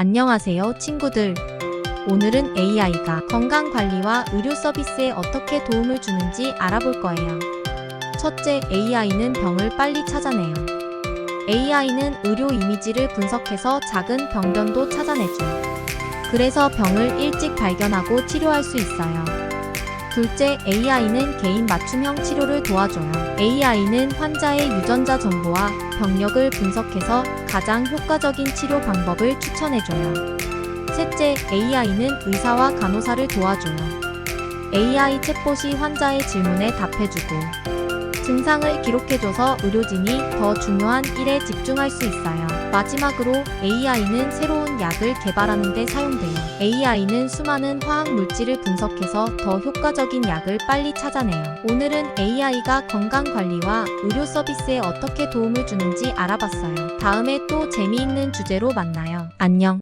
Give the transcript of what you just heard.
안녕하세요, 친구들. 오늘은 AI가 건강 관리와 의료 서비스에 어떻게 도움을 주는지 알아볼 거예요. 첫째, AI는 병을 빨리 찾아내요. AI는 의료 이미지를 분석해서 작은 병변도 찾아내죠. 그래서 병을 일찍 발견하고 치료할 수 있어요. 둘째, AI는 개인 맞춤형 치료를 도와줘요. AI는 환자의 유전자 정보와 병력을 분석해서 가장 효과적인 치료 방법을 추천해줘요. 셋째, AI는 의사와 간호사를 도와줘요. AI 챗봇이 환자의 질문에 답해주고 증상을 기록해줘서 의료진이 더 중요한 일에 집중할 수 있어요. 마지막으로 AI는 새로운 약을 개발하는 데 사용돼요. AI는 수많은 화학 물질을 분석해서 더 효과적인 약을 빨리 찾아내요. 오늘은 AI가 건강 관리와 의료 서비스에 어떻게 도움을 주는지 알아봤어요. 다음에 또 재미있는 주제로 만나요. 안녕.